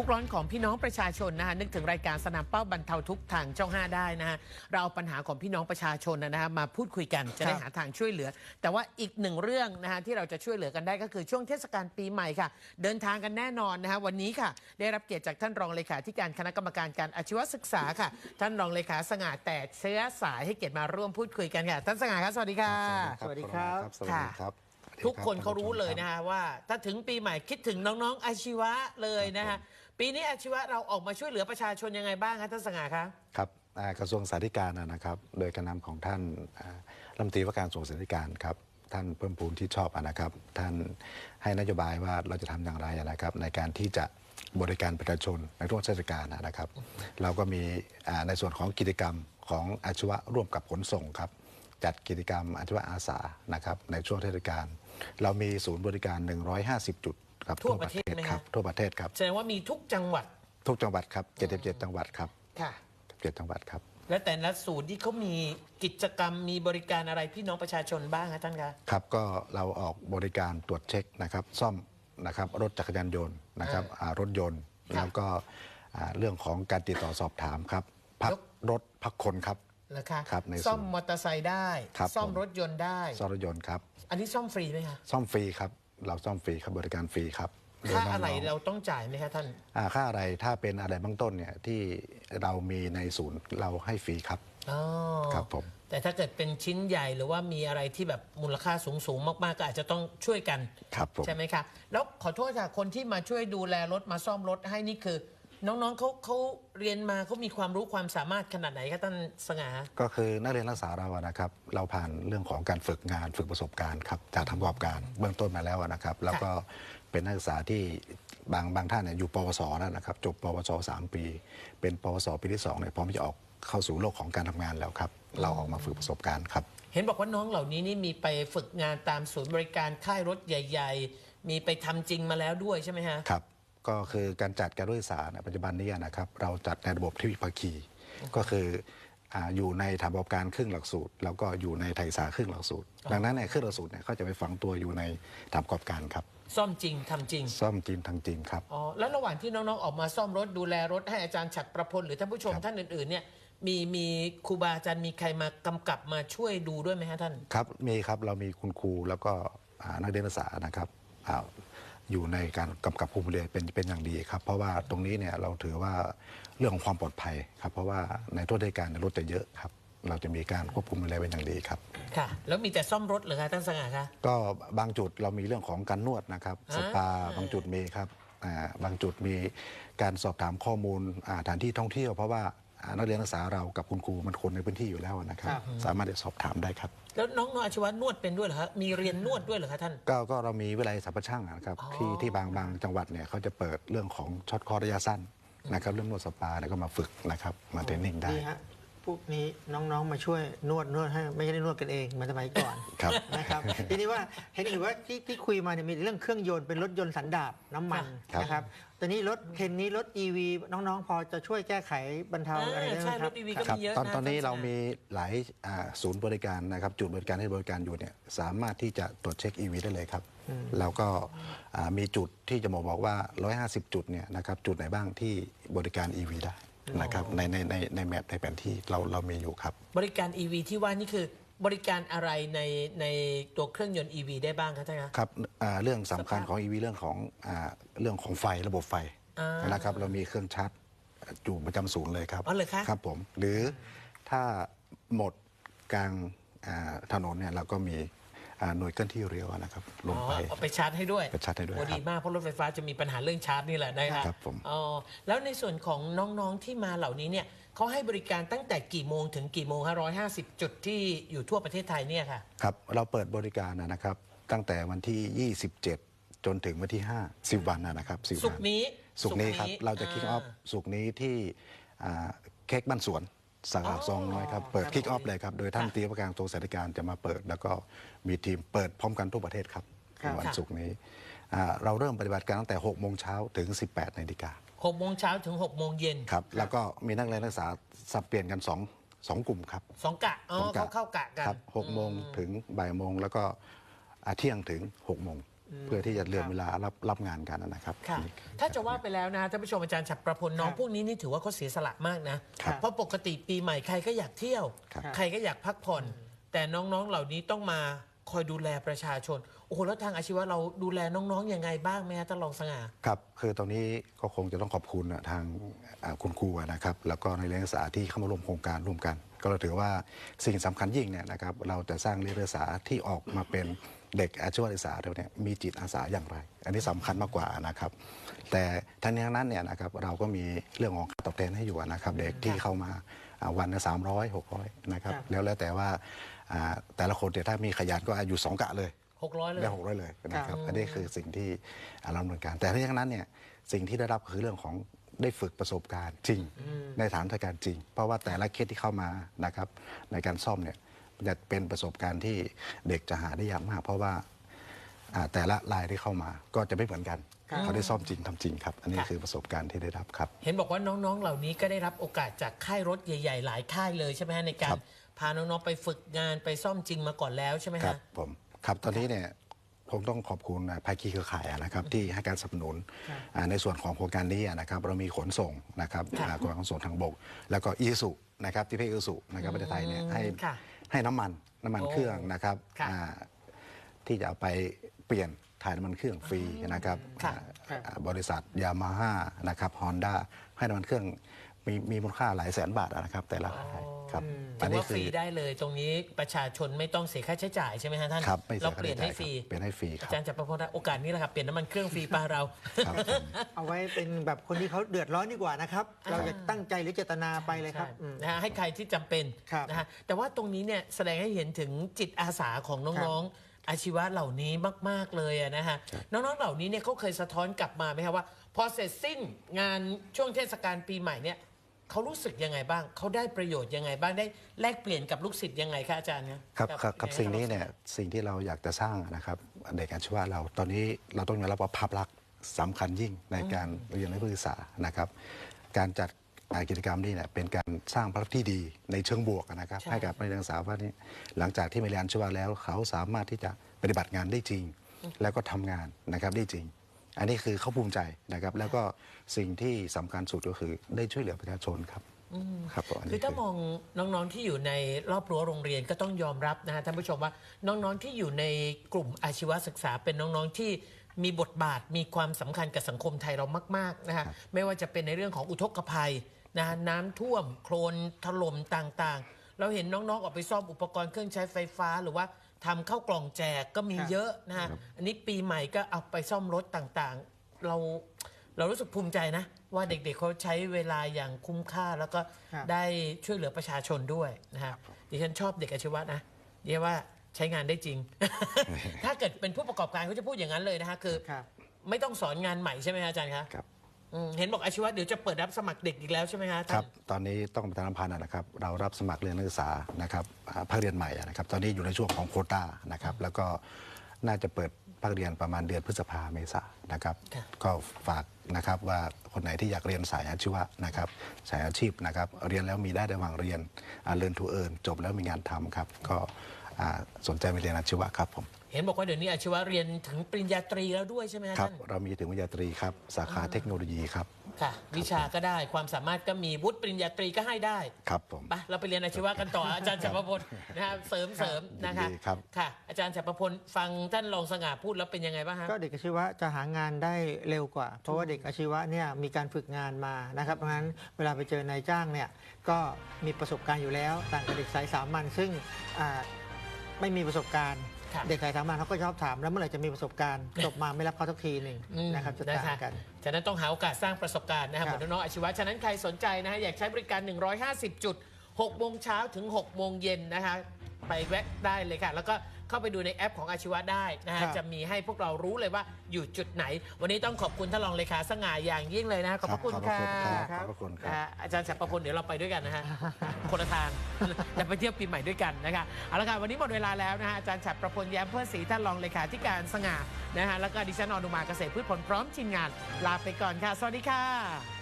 ทุกข์ร้อนของพี่น้องประชาชนนะคะนึกถึงรายการสนามเป้าบรรเทาทุกข์ทางช่อง 5 ได้นะฮะเราเอาปัญหาของพี่น้องประชาชนนะฮะมาพูดคุยกันจะได้หาทางช่วยเหลือ แต่ว่าอีกหนึ่งเรื่องนะฮะที่เราจะช่วยเหลือกันได้ก็คือช่วงเทศกาลปีใหม่ค่ะ เดินทางกันแน่นอนนะฮะวันนี้ค่ะ ได้รับเกียรติจากท่านรองเลขาธิการคณะกรรมการการอาชีวศึกษาค่ะ ท่านรองเลขาสง่าแต่เชื้อสายให้เกียรติมาร่วมพูดคุยกันค่ะท่านสง่าครับสวัสดีค่ะสวัสดีครับสวัสดีครับทุกคนเขารู้เลยนะฮะว่า ถ้าถึงปีใหม่คิดถึงน้องๆอาชีวะเลยนะฮะ ปีนี้อาชีวะเราออกมาช่วยเหลือประชาชนยังไงบ้างคะท่านสง่าคะ ครับอ่ากระทรวงสาธารณการนะครับ โดยการนำของท่านอ่ารัฐมนตรีว่าการกระทรวงสาธารณการครับ ท่านเพิ่มพูนที่ชอบนะครับ ท่านให้นโยบายว่าเราจะทำอย่างไรนะครับ ในการที่จะบริการประชาชนในช่วงเทศกาลนะครับ เราก็มีอ่าในส่วนของกิจกรรมของอาชีวะร่วมกับขนส่งครับ จัดกิจกรรมอาชีวะอาสานะครับในช่วงเทศกาลเรามีศูนย์บริการ 150 จุด ครับทั่วประเทศไหมคคะรับทั่วประเทศครับ แสดงว่ามีทุกจังหวัดทุกจังหวัดครับ 77 จังหวัดครับค่ะ 77จังหวัดครับ และแต่ละศูนย์ที่เขามีกิจกรรมมีบริการอะไรพี่น้องประชาชนบ้างคะท่านคะ ครับก็เราออกบริการตรวจเช็คนะครับ ซ่อมนะครับรถจักรยานยนต์นะครับอ่าอ่ารถยนต์ครับแล้วก็อ่าเรื่องของการติดต่อสอบถามครับ พักยก รถพักคนครับเหรอคะครับในศูนย์ซ่อมมอเตอร์ไซค์ได้ ครับซ่อมผม รถยนต์ได้ ซ่อมรถยนต์ครับ อันนี้ซ่อมฟรีไหมคะ ซ่อมฟรีครับ เราซ่อมฟรีครับบริการฟรีครับโดยค่าน้งๆอะไรเราต้องจ่ายไหมคะท่านอ่าค่าอะไรถ้าเป็นอะไรเบื้องต้นเนี่ยที่เรามีในศูนย์เราให้ฟรีครับอ๋อครับผมแต่ถ้าเกิดเป็นชิ้นใหญ่หรือว่ามีอะไรที่แบบมูลค่าสูงสูงๆมาก ๆ ก็อาจจะต้องช่วยกัน ครับผมใช่ไหมคะแล้วขอโทษค่ะคนที่มาช่วยดูแลรถมาซ่อมรถให้นี่คือ น้องๆเขาเขาเรียนมาเขามีความรู้ความสามารถขนาดไหนคะท่านสง่าก็คือนักเรียนนักศึกษาเราอะนะครับ เราผ่านเรื่องของการฝึกงานฝึกประสบการณ์ครับจากทางประกอบการเบื้องต้นมาแล้วอะนะครับ แล้วก็เป็นนักศึกษาที่บางบางท่านเนี่ยอยู่ปวสแล้วนะครับ จบปวสสามปี เป็นปวสปีที่สองเนี่ยพร้อมจะออกเข้าสู่โลกของการทำงานแล้วครับ เราออกมาฝึกประสบการณ์ครับ เห็นบอกว่าน้องเหล่านี้นี่มีไปฝึกงานตามศูนย์บริการค่ายรถใหญ่ ๆ มีไปทำจริงมาแล้วด้วยใช่ไหมฮะ ครับ ก็คือการจัดการรถโดยสารในปัจจุบันนี้นะครับ เราจัดในระบบที่วิภาคีก็คืออ่าอยู่ในฐานประกอบการครึ่งหลักสูตร แล้วก็อยู่ในไทยสาครึ่งหลักสูตร ดังนั้นในครึ่งหลักสูตรเนี่ยเขาจะไปฝังตัวอยู่ในฐานประกอบการครับ ซ่อมจริงทำจริง ซ่อมจริงทางจริงครับอ๋อแล้วระหว่างที่น้องๆออกมาซ่อมรถดูแลรถให้อาจารย์ฉัดประพลหรือท่านผู้ชมครับท่านอื่นๆเนี่ยมีมีครูบาอาจารย์มีใครมากำกับมาช่วยดูด้วยไหมฮะท่านครับมีครับเรามีคุณครูแล้วก็อ่านักเรียนนักศึกษานะครับ อ่าอยู่ในการกำกับภูมิเรียนเป็นเป็นอย่างดีครับ เพราะว่าตรงนี้เนี่ยเราถือว่าเรื่องของความปลอดภัยครับ เพราะว่าในทั่วราชการเนี่ยรถจะเยอะครับ เราจะมีการควบคุมดูแลเป็นอย่างดีครับ ค่ะ แล้วมีแต่ซ่อมรถเหรอคะท่านสง่าคะ ก็บางจุดเรามีเรื่องของการนวดนะครับอ่า สปาบางจุดมีครับอ่าบางจุดมีการสอบถามข้อมูลอ่าสถานที่ท่องเที่ยว เพราะว่าอ่า นักเรียนนักศึกษาเรากับคุณครูมันคนในพื้นที่อยู่แล้วนะครับ ครับ สามารถจะสอบถามได้ครับ แล้วน้องๆอาชีวะนวดเป็นด้วยเหรอคะมีเรียนนวดด้วยเหรอคะท่าน ก็ก็เรามีวิทยาลัยสรรพช่างอะนะครับอ๋อ ที่ที่บางบางจังหวัดเนี่ยเขาจะเปิดเรื่องของช็อตคอร์สระยะสั้นนะครับเรื่องนวดสปาแล้วก็มาฝึกนะครับมาเทรนนิ่งได้ ดีฮะพ วกนี้น้องๆมาช่วยนวดนวดให้ไม่ใช่ได้นวดกันเองเหมือนสมัยก่อนครับนะครับ ทีนี้ว่าเห็นอยู่ว่าที่ที่คุยมาเนี่ยมีเรื่องเครื่องยนต์เป็นรถยนต์สันดาปน้ำมันครับ นะครับตอนนี้รถเคนนี้รถ EV น้องๆ พอจะช่วยแก้ไขบรรเทาอะไรได้ไหมใช่ครรับถ EV ก็ครับมีเยอะตอนนะตอนนี้ท่เราสง่มีหลายอ่าศูนย์บริการนะครับจุดบริการให้บริการอยู่เนี่ยสามารถที่จะตรวจเช็ค EV ได้เลยครับแล้วก็อ่ามีจุดที่จะบอกบอกว่า 150 จุดเนี่ยนะครับจุดไหนบ้างที่บริการ EV ได้ นะครับในในในในแมปในแผนที่เราเรามีอยู่ครับ บริการ EV ที่ว่านี่คือบริการอะไรในในตัวเครื่องยนต์ EV ได้บ้างคะท่านคะครับอ่าเรื่องสำคัญสภาพของ EV เรื่องของอ่าเรื่องของไฟระบบไฟอ่านนะครับ เรามีเครื่องชาร์จอยู่ประจำศูนย์เลยครับอ๋อเหรอคะ ครับผมหรือถ้าหมดกลางอ่าถนนเนี่ยเราก็มีอ่า หน่วยเคลื่อนที่เร็วนะครับลอ๋งอไปเอาไปชาร์จให้ด้วยไปชาร์จให้ด้วยโอ้ครับดีมากเพราะรถไฟฟ้าจะมีปัญหาเรื่องชาร์จนี่แหละนะคะครับผม อ๋อแล้วในส่วนของน้องๆที่มาเหล่านี้เนี่ยเขาให้บริการตั้งแต่กี่โมงถึงกี่โมงคะร้อยห้าสิบจุดที่อยู่ทั่วประเทศไทยเนี่ยค่ะ ครับเราเปิดบริการนะครับ ตั้งแต่วันที่ 27 จนถึงวันที่ 5 10 วันนะครับ10ศุกร์นี้สุกร์นี้ครับ ศุกร์นี้เราจะคิกออฟอ่าสุกร์นี้ที่อ่าเค้กบ้านสวน สาขาซองน้อยครับ เปิดครับคิกออฟเลยครับ โดยท่านค่ะตีว่าการกระทรวงสาธารณการจะมาเปิด แล้วก็มีทีมเปิดพร้อมกันทั่วประเทศครับครับในวันค่ะศุกร์นี้อ่าเราเริ่มปฏิบัติการตั้งแต่6โมงเช้าถึง 18นาฬิกาหกโมงเช้าถึงหกโมงเย็นครับ แล้วก็มีนักเรียนนักศึกษาสับเปลี่ยนกัน2สองกลุ่มครับ สองกะอ๋อสองกะ เขาเข้ากะกัน ครับหกโมงถึงบ่ายโมงแล้วก็อ่าเที่ยงถึงหกโมง เพื่อที่จะเลื่อนเวลารับรับงานกันนะครับ ค่ะนี่ถ้าจะว่าไปแล้วนะท่านผู้ชมอาจารย์ฉับประพลน้องครับพวกนี้นี่ถือว่าเขาเสียสละมากนะ ครับเพราะปกติปีใหม่ใครก็อยากเที่ยว ครับ ใครก็อยากพักผ่อน แต่น้องๆเหล่านี้ต้องมาคอยดูแลประชาชน โอ้โหแล้วทางอาชีวะเราดูแลน้องๆยังไงบ้างไหมฮะท่านรองสง่า ครับคือตรงนี้ก็คงจะต้องขอบคุณนะทางอ่าคุณครูนะครับ แล้วก็ในเรียนศึกษาที่เข้ามาร่วมโครงการร่วมกัน ก็เราถือว่าสิ่งสำคัญยิ่งเนี่ยนะครับเราจะสร้างเรียนศึกษาที่ออกมาเป็น เด็กอาชีวศึกษาเราเนี่ยมีจิตอาสาอย่างไร อันนี้สำคัญมากกว่านะครับ แต่ทั้งนี้ทั้งนั้นเนี่ยนะครับเราก็มีเรื่องของค่าตอบแทนให้อยู่นะครับ เด็กที่เข้ามาอ่าวันละสามร้อยหกร้อยนะครับครับแล้วแล้วแต่ว่าอ่าแต่ละคนเนี่ยถ้ามีขยันก็อายุสองกะเลย600เลยได้หกร้อยเลยนะคครัรับบอันนี้คือสิ่งที่เราดำเนินการ แต่ทั้งนี้ทั้งนั้นเนี่ยสิ่งที่ได้รับก็คือเรื่องของได้ฝึกประสบการณ์จริง ในฐานราชการจริง เพราะว่าแต่ละเคสที่เข้ามานะครับในการซ่อมเนี่ยมัน จะเป็นประสบการณ์ที่เด็กจะหาได้ยากมาก เพราะว่าอ่าแต่ละรายที่เข้ามาก็จะไม่เหมือนกันครับเขาได้ซ่อมจริงทำจริงครับ อันนี้ค่ะ คือประสบการณ์ที่ได้รับครับ เห็นบอกว่าน้องๆ เหล่านี้ก็ได้รับโอกาสจากค่ายรถใหญ่ ๆ หลายค่ายเลยใช่ไหมฮะในกาครัรบพาน้องๆไปฝึกงานไปซ่อมจริงมาก่อนแล้วใช่ไหมครัฮะบผมครับตอนนี้เนี่ยผมต้องขอบคุณอ่าภาคีเครือข่ายอะนะครับที่ให้การสนับสนุนครับอ่าในส่วนของโครงการนี้อะนะครับเรามีขนส่งนะครับค่ะอ่ากรมขนส่งทางบก แล้วก็อีสุนะครับที่เพอีสุนะครับประเทศไทยเนี่ยให้ค่ะ ให้น้ำมันน้ำมันโอ้เครื่องนะครับค่ะอ่าที่จะเอาไปเปลี่ยนถ่ายน้ำมันเครื่องฟรีนะครับค่ะอ่าอ่าบริษัทยามาฮ่านะครับฮอนด้าให้น้ำมันเครื่อง มีมีมูลค่าหลายแสนบาทอะนะครับ แต่ละรายครับ ถือว่าฟรีได้เลยตรงนี้ประชาชนไม่ต้องเสียค่าใช้จ่ายใช่ไหมฮะท่านครับไม่เสียเราเปลี่ยนให้ค่าฟรีใช้จ่ายครับเปลี่ยนให้ฟรีครับอาจารย์จะประพลโอกาสนี้แหละครับเปลี่ยนน้ำมันเครื่องฟรีปาเรา ครับผมเอาไว้เป็นแบบคนที่เขาเดือดร้อนดีกว่านะครับ เราจะตั้งใจหรือเจตนาไปเลยครับใช่อืม นะฮะให้ใครที่จำเป็นครับนะฮะแต่ว่าตรงนี้เนี่ยแสดงให้เห็นถึงจิตอาสาของน้องๆอาชีวะเหล่านี้มาก ๆ เลยอะนะฮะน้องๆเหล่านี้เนี่ยเขาเคยสะท้อนกลับมาไหมครับว่า พอเสร็จสิ้นงานช่วงเทศกาลปีใหม่เนี่ย เขารู้สึกยังไงบ้าง เขาได้ประโยชน์ยังไงบ้างได้แลกเปลี่ยนกับลูกศิษย์ยังไงคะอาจารย์เนี่ยครับครับครับยังไสิ่งนี้เนี่ยสิ่งที่เราอยากจะสร้างนะครับเด็กอาชีวะเราตอนนี้เราต้องยอมรับว่าภาพลักษณ์สำคัญยิ่งในการเรียนและศึกษานะครับ การจัดอ่ากิจกรรมนี้เนี่ยเป็นการสร้างภาพลักษณ์ที่ดีในเชิงบวกนะครับใช่ให้กับนักศึกษาว่านี่หลังจากที่มาเรียนอาชีวะแล้ว เขาสามารถที่จะปฏิบัติงานได้จริง แล้วก็ทำงานนะครับได้จริง อันนี้คือเขาภูมิใจนะครับ แล้วก็สิ่งที่สำคัญสุดก็คือได้ช่วยเหลือประชาชนครับครับผมนนี้คือถ้ามองน้องๆที่อยู่ในรอบรั้วโรงเรียนก็ต้องยอมรับนะฮะท่านผู้ชมว่าน้องๆที่อยู่ในกลุ่มอาชีวศึกษาเป็นน้องๆที่มีบทบาทมีความสำคัญกับสังคมไทยเรามากๆนะฮะไม่ว่าจะเป็นในเรื่องของอุทกภัยนะฮะน้ำท่วม โคลนถล่มต่างๆ เราเห็นน้องๆออกไปซ่อมอุปกรณ์เครื่องใช้ไฟฟ้าหรือว่า ทำเข้าวกล่องแจกก็มีครับ เยอะนะฮะอันนี้ปีใหม่ก็เอาไปซ่อมรถต่างๆ เราเรารู้สึกภูมิใจนะ ว่าเด็กๆเขาใช้เวลาอย่างคุ้มค่าแล้วก็ครับ ได้ช่วยเหลือประชาชนด้วยนะฮะดิฉันชอบเด็กอาชีวะนะเรียกว่าใช้งานได้จริง ถ้าเกิดเป็นผู้ประกอบการเขาจะพูดอย่างนั้นเลยนะคะคือ ครับ ไม่ต้องสอนงานใหม่ใช่ไหมคะอาจารย์คะ ครับ อืมเห็นบอกอาชีวะเดี๋ยวจะเปิดรับสมัครเด็กอีกแล้วใช่ไหมคะคท่ารับนตอนนี้ต้องประชาสัมพันธ์นะครับ เรารับสมัครเรียนนักศึกษานะครับอ่าภาคเรียนใหม่อะนะครับ ตอนนี้อยู่ในช่วงของโควต้านะครับ แล้วก็น่าจะเปิดภาคเรียนประมาณเดือนพฤษภาเมษานะครับ ค่ะ ก็ฝากนะครับว่าคนไหนที่อยากเรียนสายอาชีวะนะครับ สายอาชีพนะครับ เรียนแล้วมีได้ระหว่างเรียนเรียนทูเอิร์จบแล้วมีงานทำครับ ก็อ่า สนใจมาเรียนอาชีวะครับผมเห็นบอกว่าเดี๋ยวนี้อาชีวะเรียนถึงปริญญาตรีแล้วด้วยใช่ไหมคะครับ ท่านเรามีถึงวิทยาตรีครับ สาขาเทคโนโลยีครับ ค่ะ วิชาก็ได้ความสามารถก็มีวุฒิปริญญาตรีก็ให้ได้ครับผมไปเราไปเรียนอาชีวะกันต่ออาจารย์จักรพลนะครับเสริมเสริมนะคะยินดีครับ ค่ะ อาจารย์จักรพลฟังท่านรองสง่าพูดแล้วเป็นยังไงบ้างฮะก็เด็กอาชีวะจะหางานได้เร็วกว่า เพราะว่าเด็กอาชีวะเนี่ยมีการฝึกงานมานะครับเพราะฉะนั้นเวลาไปเจอนายจ้างเนี่ยก็มีประสบการณ์อยู่แล้วต่างกับเด็กสายสามัญซึ่งอ่า ไม่มีประสบการณ์ครับเด็กสายสามัญเขาก็ชอบถามแล้วเมื่อไหร่จะมีประสบการณ์จบมาไม่รับเขาสักทีหนึ่งอืมนะครับจะนะต่างคะกันฉะนั้นต้องหาโอกาสสร้างประสบการณ์นะครับคเหรับมือนน้องๆอาชีวะ ฉะนั้นใครสนใจนะฮะอยากใช้บริการ 150 จุด6โมงเช้าถึง6โมงเย็นนะคะ ไปแวะได้เลยค่ะ แล้วก็ เข้าไปดูในแอปของอาชีวะได้นะฮะครับ จะมีให้พวกเรารู้เลยว่าอยู่จุดไหน วันนี้ต้องขอบคุณท่านรองเลขาสง่าอย่างยิ่งเลยนะขอบพระคุณขอบค่ะขอบพระคุณคนะรับฮะอาจารย์ฉัตรประพลเดี๋ยวเราไปด้วยกันนะฮะ คนละทางจะไปเที่ยวปีใหม่ด้วยกันนะคะเอาละค่ะวันนี้หมดเวลาแล้วนะฮะอาจารย์ฉัตรประพลแย้มเพื่อศรีท่านรองเลขาธิการสง่านะฮะแล้วก็ดิฉันอนุมาเกษตรพืชผลพร้อมทีมงานลาไปก่อนค่ะ สวัสดีค่ะ